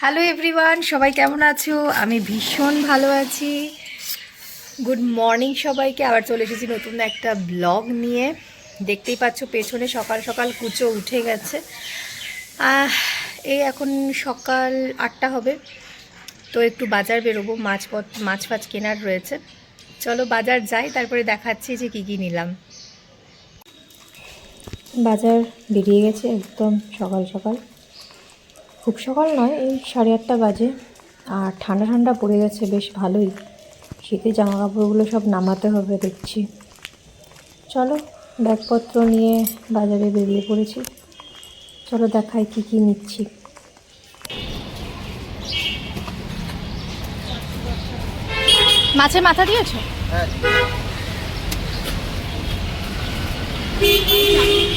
Hello everyone সবাই কেমন আছো? আমি ভীষণ ভালো আছি। গুড মর্নিং সবাইকে, আবার চলে এসেছি নতুন একটা ব্লগ নিয়ে। দেখতেই পাচ্ছ পেছনে সকাল সকাল কুচো উঠে গেছে। এই এখন সকাল আটটা হবে। তো একটু বাজার বেরোবো, মাছ মাছ ফাছ কেনার রয়েছে। চলো বাজার যাই, তারপরে দেখাচ্ছি যে কী কী নিলাম। বাজার বেরিয়ে গেছে একদম সকাল সকাল। খুব সকাল নয় এই সাড়ে আটটা বাজে। আর ঠান্ডা ঠান্ডা পড়ে গেছে বেশ ভালোই। শীতের জামা কাপড়গুলো সব নামাতে হবে দেখছি। চলো ব্যাগপত্র নিয়ে বাজারে বেরিয়ে পড়েছি। চলো দেখাই কি কি নিচ্ছি। মাছের মাথা দিয়েছ?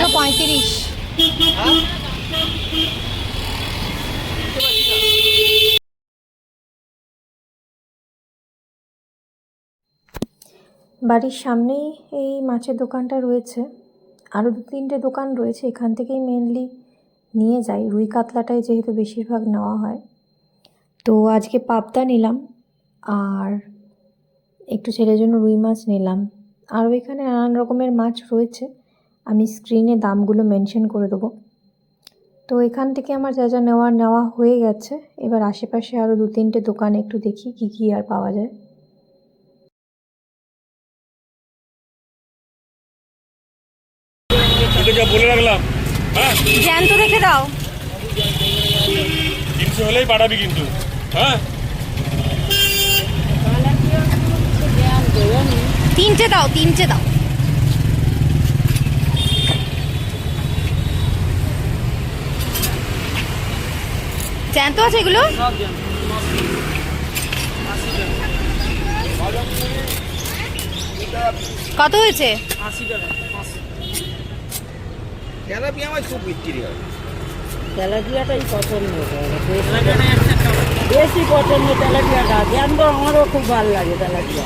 দুশো পঁয়ত্রিশ। বাড়ির সামনেই এই মাছের দোকানটা রয়েছে। আরও দু তিনটে দোকান রয়েছে, এখান থেকেই মেনলি নিয়ে যাই। রুই কাতলাটাই যেহেতু বেশিরভাগ নেওয়া হয়। তো আজকে পাবদা নিলাম, আর একটু ছেলের জন্য রুই মাছ নিলাম। আরও এখানে নানান রকমের মাছ রয়েছে। আমি স্ক্রিনে দামগুলো মেনশন করে দেবো। তো এখান থেকে আমার যা যা নেওয়া নেওয়া হয়ে গেছে এবার আশেপাশে আরও দু তিনটে দোকান একটু দেখি কী কী আর পাওয়া যায়। বলে রাখলাম হ্যাঁ? জ্যান্ত রেখে দাও। তিনশো হলেই পাঠাবি কিন্তু হ্যাঁ? তিনটে দাও তিনটে দাও। জ্যান্ত আছে এগুলো? কত হয়েছে? হয়। তেলাপিয়াটাই পছন্দ বেশি- বেশি পছন্দ তেলাপিয়াটা জ্যান্ত আমারও খুব ভালো লাগে তেলাপিয়া।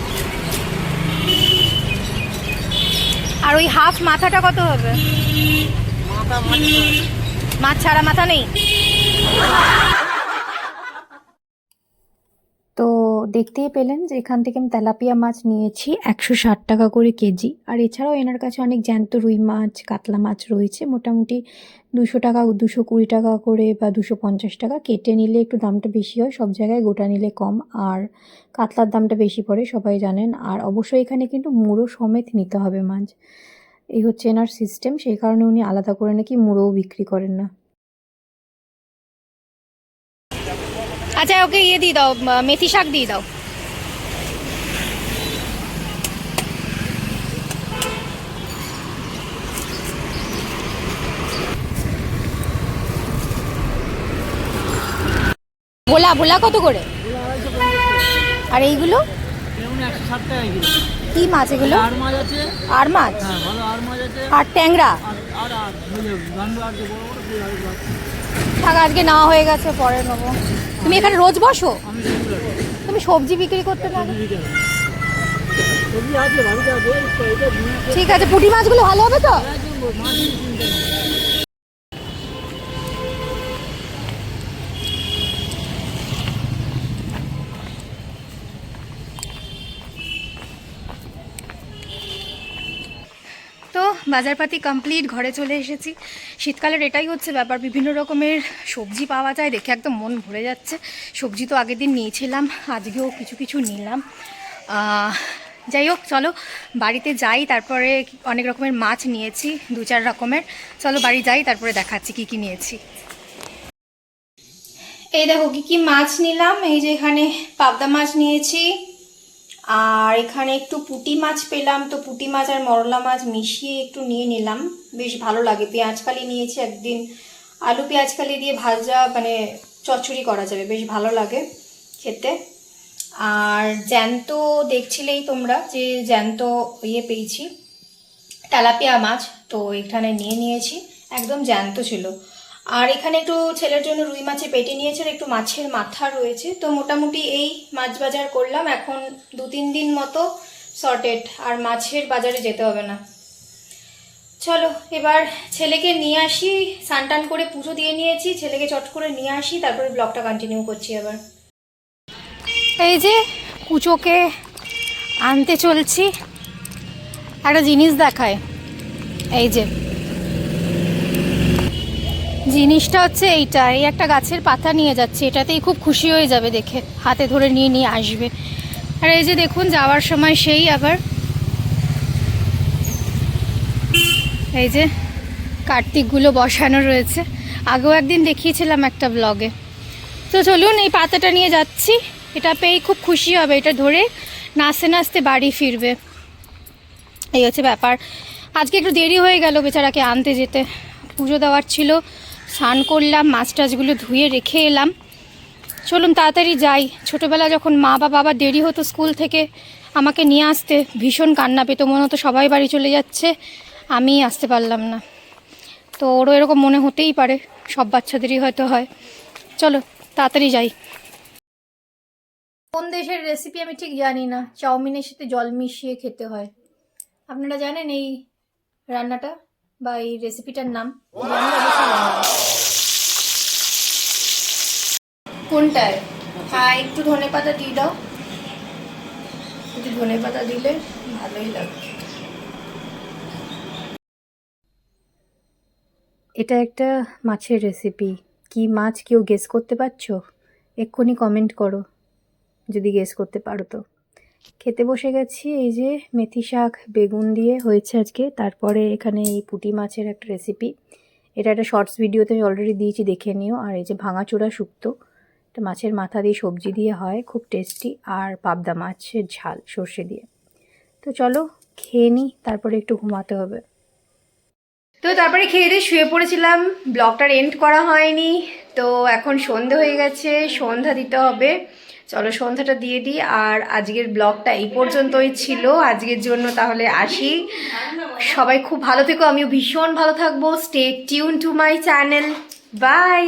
আর ওই হাফ মাথাটা কত হবে? মাথা মাছ ছাড়া মাথা নেই তো দেখতেই পেলেন যে এখান থেকে আমি তেলাপিয়া মাছ নিয়েছি একশো ষাট টাকা করে কেজি। আর এছাড়াও এনার কাছে অনেক জ্যান্ত রুই মাছ, কাতলা মাছ রয়েছে। মোটামুটি দুশো টাকা, দুশো কুড়ি টাকা করে বা দুশো পঞ্চাশ টাকা কেটে নিলে একটু দামটা বেশি হয়, সব জায়গায় গোটা নিলে কম। আর কাতলার দামটা বেশি পড়ে, সবাই জানেন। আর অবশ্যই এখানে কিন্তু মুড়ো সমেত নিতে হবে মাছ। এই হচ্ছে এনার সিস্টেম সেই কারণে উনি আলাদা করে নাকি মুড়োও বিক্রি করেন না। আচ্ছা ওকে ইয়ে দিয়ে দাও মেথি শাক দিয়ে দাও। ভোলা ভোলা কত করে? আর এইগুলো? কি মাছ এগুলো? আর মাছ? আর ট্যাংরা? আজকে নেওয়া হয়ে গেছে, পরে নেব। তুমি এখানে রোজ বসো? তুমি সবজি বিক্রি করতে পারো। ঠিক আছে পুঁটি মাছগুলো ভালো হবে তো? বাজারপাতি কমপ্লিট ঘরে চলে এসেছি। শীতকালের এটাই হচ্ছে ব্যাপার, বিভিন্ন রকমের সবজি পাওয়া যায়, দেখে একদম মন ভরে যাচ্ছে। সবজি তো আগের দিন নিয়েছিলাম, আজকেও কিছু কিছু নিলাম। যাই হোক, চলো বাড়িতে যাই, তারপরে অনেক রকমের মাছ নিয়েছি, দু চার রকমের। চলো বাড়ি যাই, তারপরে দেখাচ্ছি কি কি নিয়েছি। এই দেখো কি কি মাছ নিলাম, এই যে এখানে পাবদা মাছ নিয়েছি আর এখানে একটু পুঁটি মাছ পেলাম, তো পুঁটি মাছ আর মরলা মাছ মিশিয়ে একটু নিয়ে নিলাম। বেশ ভালো লাগে, পেঁয়াজ কালি নিয়েছি একদিন। আলু পেঁয়াজ কালি দিয়ে ভাজা মানে চচ্চড়ি করা যাবে, বেশ ভালো লাগে খেতে। আর জ্যান্ত দেখছিলেই তোমরা যে জ্যান্ত ইয়ে পেয়েছি, তেলাপিয়া মাছ, তো এখানে নিয়ে নিয়েছি। একদম জ্যান্ত ছিল। আর এখানে একটু ছেলের জন্য রুই মাছের পেটে নিয়েছে একটু মাছের মাথা রয়েছে। তো মোটামুটি এই মাছ বাজার করলাম। এখন দু তিন দিন মতো সর্টেড আর মাছের বাজারে যেতে হবে না। চলো, এবার ছেলেকে নিয়ে আসি। সানটান করে পুজো দিয়ে নিয়েছি। ছেলেকে চট করে নিয়ে আসি, তারপরে ব্লগটা কন্টিনিউ করছি আবার। এই যে কুচোকে আনতে চলছি। একটা জিনিস দেখায়। এই যে জিনিসটা হচ্ছে এইটা, এই একটা গাছের পাতা নিয়ে যাচ্ছে, এটাতেই খুব খুশি হয়ে যাবে দেখে, হাতে ধরে নিয়ে নিয়ে আসবে। আর এই যে দেখুন, যাওয়ার সময় সেই আবার, এই যে কার্তিকগুলো বসানো রয়েছে। আগেও একদিন দেখিয়েছিলাম একটা ব্লগে তো চলুন, এই পাতাটা নিয়ে যাচ্ছি। এটা পেয়ে খুব খুশি হবে, এটা ধরে নাচতে নাচতে বাড়ি ফিরবে। এই হচ্ছে ব্যাপার। আজকে একটু দেরি হয়ে গেল বেচারাকে আনতে যেতে। পুজো দেওয়ার ছিল স্নান করলাম, মাছ টাছগুলো ধুয়ে রেখে এলাম। চলুন তাড়াতাড়ি যাই। ছোটোবেলা যখন মা বা বাবা দেরি হতো স্কুল থেকে আমাকে নিয়ে আসতে, ভীষণ কান্না পেতো, মনে হতো সবাই বাড়ি চলে যাচ্ছে, আমি আসতে পারলাম না। তো ওরও এরকম মনে হতেই পারে, সব বাচ্চাদেরই হয়তো হয়। চলো, তাড়াতাড়ি যাই। কোন দেশের রেসিপি আমি ঠিক জানি না, চাউমিনের সাথে জল মিশিয়ে খেতে হয়। আপনারা জানেন এই রান্নাটা বা এই রেসিপিটার নাম। কোনটায়? হ্যাঁ একটু ধনে পাতা দিয়ে দাও। একটু ধনে পাতা দিলে ভালোই লাগবে। এটা একটা মাছের রেসিপি কি মাছ কেউ গেস করতে পারছ? এক্ষুনি কমেন্ট করো, যদি গেস করতে পারো তো। খেতে বসে গেছি, এই যে মেথি শাক, বেগুন দিয়ে হয়েছে আজকে। তারপরে এখানে এই পুঁটি মাছের একটা রেসিপি এটা একটা শর্টস ভিডিওতে আমি অলরেডি দিয়েছি, দেখে নিও। আর এই যে ভাঙাচোরা শুক্তো, এটা মাছের মাথা দিয়ে সবজি দিয়ে হয়, খুব টেস্টি আর পাবদা মাছের ঝাল, সর্ষে দিয়ে। তো চলো, খেয়ে নিই তারপরে একটু ঘুমাতে হবে। তো তারপরে খেয়ে দিয়ে শুয়ে পড়েছিলাম। ব্লগটার এন্ড করা হয়নি। তো এখন সন্ধে হয়ে গেছে, সন্ধ্যা দিতে হবে। চলো সন্ধ্যাটা দিয়ে দিই, আর আজকের ব্লগটা এই পর্যন্তই ছিল। আজকের জন্য তাহলে আসি। সবাই খুব ভালো থেকো, আমিও ভীষণ ভালো থাকব। Stay tune to my channel bye